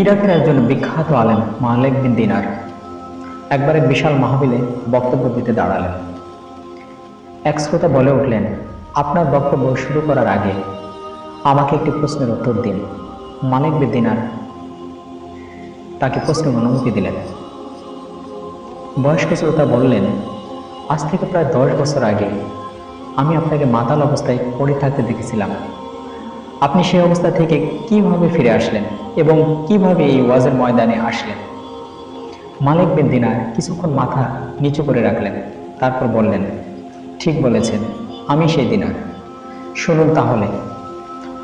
ইরাকের একজন বিখ্যাত আলেম মালেক বিন দিনার একবার এক বিশাল মাহবিলে বক্তব্য দিতে দাঁড়ালেন। এক শ্রোতা বলে উঠলেন, আপনার বক্তব্য শুরু করার আগে আমাকে একটি প্রশ্নের উত্তর দিন, মালিক বিন দিনার। তাকে প্রশ্নের অনুমতি দিলেন। বয়স্ক শ্রোতা বললেন, আজ থেকে প্রায় দশ বছর আগে আমি আপনাকে মাতাল অবস্থায় পড়ে থাকতে দেখেছিলাম। আপনি সেই অবস্থা থেকে কীভাবে ফিরে আসলেন এবং কীভাবে এই ওয়াজের ময়দানে আসলেন? মালিক বিন দিনার কিছুক্ষণ মাথা নিচু করে রাখলেন, তারপর বললেন, ঠিক বলেছেন, আমি সেই দিনার। শুনুন তাহলে,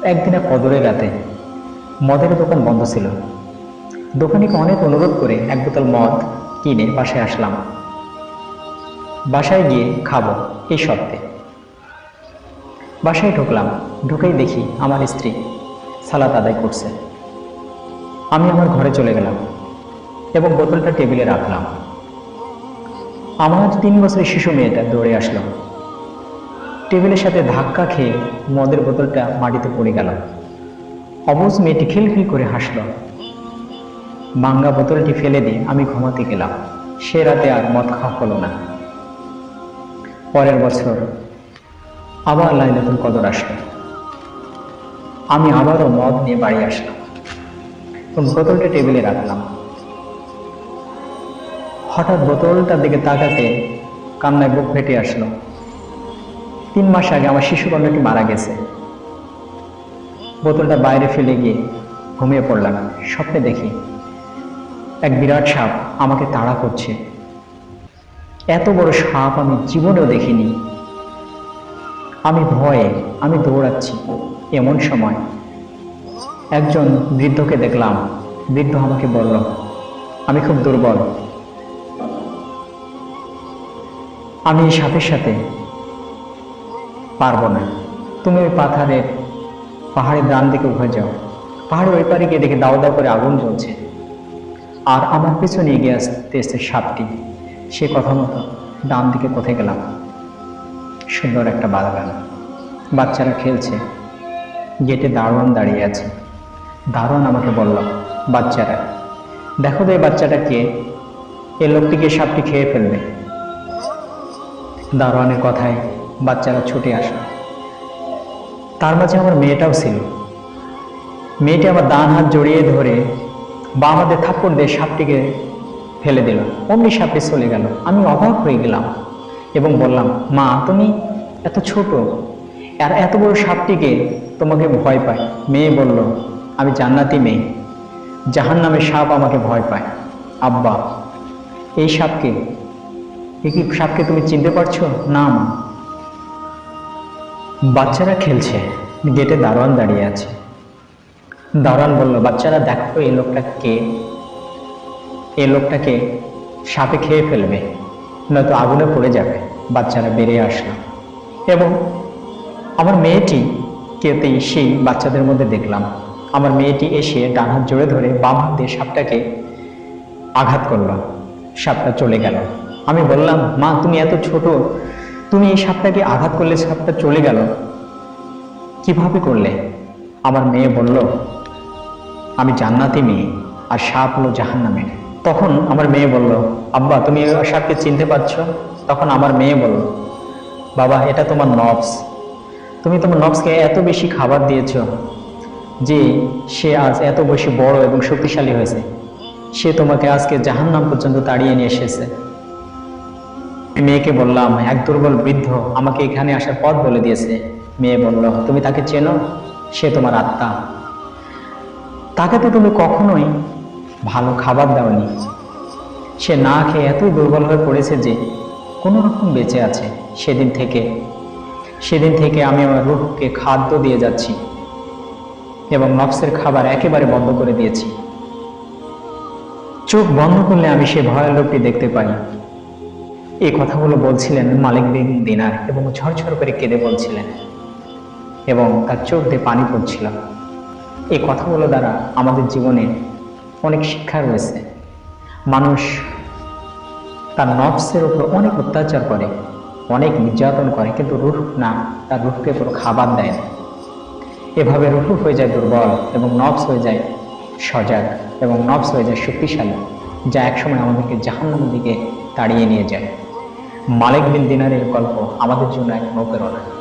একদিনে কদরের রাতে মদের দোকান বন্ধ ছিল। দোকানিকে অনেক অনুরোধ করে এক বোতল মদ কিনে বাসায় আসলাম। বাসায় গিয়ে খাব, এই সপ্তাহে বাসায় ঢুকলাম, ঢুকেই দেখি আমার স্ত্রী সালাত আদায় করছে। আমি আমার ঘরে চলে গেলাম এবং বোতলটা টেবিলে রাখলাম। আমার তিন বছরের শিশু মেয়েটা দৌড়ে আসলো। টেবিলের সাথে ধাক্কা খেয়ে মদের বোতলটা মাটিতে পড়ে গেল। অবুজ মেয়েটি খিলখিল করে হাসলো। ভাঙ্গা বোতলটি ফেলে দিয়ে আমি ঘুমাতে গেলাম। সে রাতে আর মদ খাওয়া হলো না। পরের বছর আবার লাইন লাইলাতুল কদর আসলো। আমি আবারও মদ নিয়ে বাড়ি আসলাম। বোতলটা টেবিলে রাখলাম। হঠাৎ বোতলটার দিকে তাকাতে কান্নায় বুক ফেটে আসলো। তিন মাস আগে আমার শিশু কন্যাটি মারা গেছে। বোতলটা বাইরে ফেলে গিয়ে ঘুমিয়ে পড়লাম। স্বপ্নে দেখি এক বিরাট সাপ আমাকে তাড়া করছে। এত বড় সাপ আমি জীবনেও দেখিনি। আমি ভয়ে আমি দৌড়াচ্ছি এমন সময় একজন বৃদ্ধকে দেখলাম। বৃদ্ধ আমাকে বলল, আমি খুব দুর্বল। আমি এই সাপের সাথে পারব না। তুমি ওই পাথারের পাহাড়ের ডান দিকে উঠে যাও। পাহাড়ের ওই পারে গিয়ে দেখে দাও দাও করে আগুন জ্বলছে। আর আমার পিছনে এগিয়ে আসতে এসছে সাপটি, সে কথা মতো ডান দিকে কোথায় গেলাম? সুন্দর একটা বাগান বাচ্চারা খেলছে। গেটে দারোয়ান দাঁড়িয়ে আছে। দারোয়ান আমাকে বলল, বাচ্চারা, দেখো তো এই বাচ্চাটা কে। এ লোকটিকে সাপটি খেয়ে ফেলবে। দারোয়ানের কথায় বাচ্চারা ছুটে আসলো। তার মাঝে আমার মেয়েটাও ছিল। মেয়েটি আমার ডান হাত জড়িয়ে ধরে বা আমাদের থাপ্পড় দিয়ে সাপটিকে ফেলে দিল। অমনি সাপটি চলে গেল। আমি অবাক হয়ে গেলাম। এবং বললাম, মা, তুমি এত ছোট, আর এত বড় সাপটিকে তোমাকে ভয় পায়। মেয়ে বলল, আমি জান্নাতি মেয়ে। জাহান নামে সাপ আমাকে ভয় পায়। আব্বা, এই সাপকে এই কি সাপকে তুমি চিনতে পারছ? না, মা। বাচ্চারা খেলছে। গেটে দারোয়ান দাঁড়িয়ে আছে। দারোয়ান বলল, বাচ্চারা, দেখো, এই লোকটা কে? এই লোকটাকে সাপে খেয়ে ফেলবে। নয়তো আগুনে পড়ে যাবে, বাচ্চারা বেরিয়ে আসলো। এবং আমার মেয়েটি কেতেই সেই বাচ্চাদের মধ্যে দেখলাম। আমার মেয়েটি এসে ডান হাত জোরে ধরে বাম হাত দিয়ে সাপটাকে আঘাত করল। সাপটা চলে গেল। আমি বললাম, মা, তুমি এত ছোট, তুমি এই সাপটাকে আঘাত করলে সাপটা চলে গেল। কীভাবে করলে? আমার মেয়ে বলল, আমি জান্নাতি মেয়ে আর সাপ হলো জাহান্নামে তখন আমার মেয়ে বলল, আব্বা, তুমি সাপকে চিনতে পারছ? তখন আমার মেয়ে বলল, বাবা, এটা তোমার নবস। তুমি তোমার নবসকে এত বেশি খাবার দিয়েছ যে সে আজ এত বেশি বড় এবং শক্তিশালী হয়েছে। সে তোমাকে আজকে জাহান্নাম পর্যন্ত তাড়িয়ে নিয়ে এসেছে। মেয়েকে বললাম, এক দুর্বল বৃদ্ধ আমাকে এখানে আসার পথ বলে দিয়েছে। মেয়ে বলল, তুমি তাকে চেনো? সে তোমার আত্মা। তাকে তো তুমি কখনোই ভালো খাবার দাওনি সে না খেয়ে এতই দুর্বল হয়ে পড়েছে যে কোনো রকম বেঁচে আছে সেদিন থেকে। সেদিন থেকে আমি আমার রূহকে খাদ্য দিয়ে যাচ্ছি এবং নফসের খাবার একেবারে বন্ধ করে দিয়েছি। চোখ বন্ধ করলে আমি সে ভয়াল লোকটি দেখতে পাই। এই কথাগুলো বলছিলেন মালিক বিন দিনার এবং ঝরঝর করে কেঁদে বলছিলেন এবং তার চোখ দিয়ে পানি পড়ছিল। এই কথাগুলো দ্বারা আমাদের জীবনে অনেক শিক্ষা রয়েছে। মানুষ তার নফসের উপর অনেক অত্যাচার করে, অনেক নির্যাতন করে, কিন্তু রুহ না, তার রুহকে কোনো খাবার দেয় না। এভাবে রুহ হয়ে যায় দুর্বল এবং নফস হয়ে যায় সজাগ এবং নবস হয়ে যায় শক্তিশালী, যা একসময় আমাদেরকে জাহান্নামের দিকে তাড়িয়ে নিয়ে যায়। মালিক বিন দিনারের গল্প আমাদের জন্য এক অনুপ্রেরণা